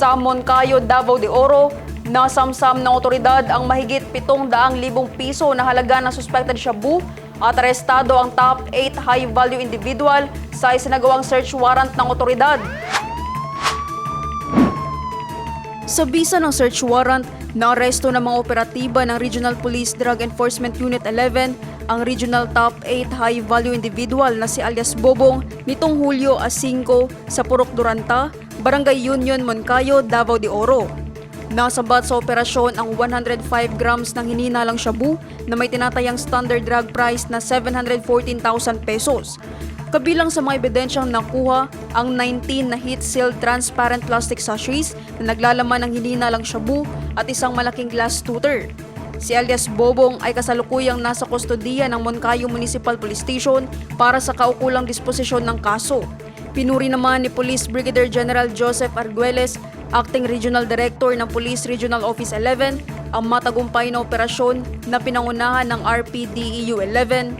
Sa Moncayo, Davao de Oro, nasamsam ng otoridad ang mahigit 700,000 piso na halaga ng suspected shabu at arestado ang top 8 high-value individual sa isinagawang search warrant ng otoridad. Sa bisa ng search warrant, naaresto ng mga operatiba ng Regional Police Drug Enforcement Unit 11 ang Regional Top 8 High Value Individual na si alias Bobong nitong Hulyo a 5 sa Purok Duranta, Barangay Union, Moncayo, Davao de Oro. Nasabat sa operasyon ang 105 grams ng hininalang shabu na may tinatayang standard drug price na 714,000 pesos. Kabilang sa mga ebidensyang nakuha ang 19 na heat-sealed transparent plastic sachets na naglalaman ng hininalang shabu at isang malaking glass tutor. Si alias Bobong ay kasalukuyang nasa kustodiya ng Moncayo Municipal Police Station para sa kaukulang disposisyon ng kaso. Pinuri naman ni Police Brigadier General Joseph Arguelles, Acting Regional Director ng Police Regional Office 11, ang matagumpay na operasyon na pinangunahan ng RPDEU 11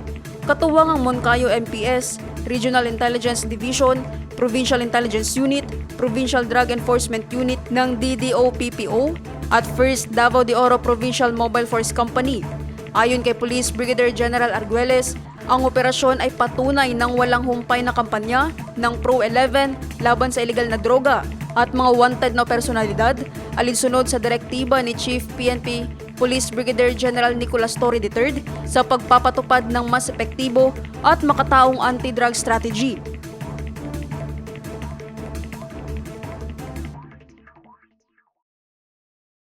katuwang ang Moncayo MPS, Regional Intelligence Division, Provincial Intelligence Unit, Provincial Drug Enforcement Unit ng DDO-PPO at 1st Davao de Oro Provincial Mobile Force Company. Ayon kay Police Brigadier General Arguelles, ang operasyon ay patunay ng walang humpay na kampanya ng Pro-11 laban sa illegal na droga at mga wanted na personalidad alinsunod sa direktiba ni Chief PNP Police Brigadier General Nicolas Torre III sa pagpapatupad ng mas epektibo at makataong anti-drug strategy.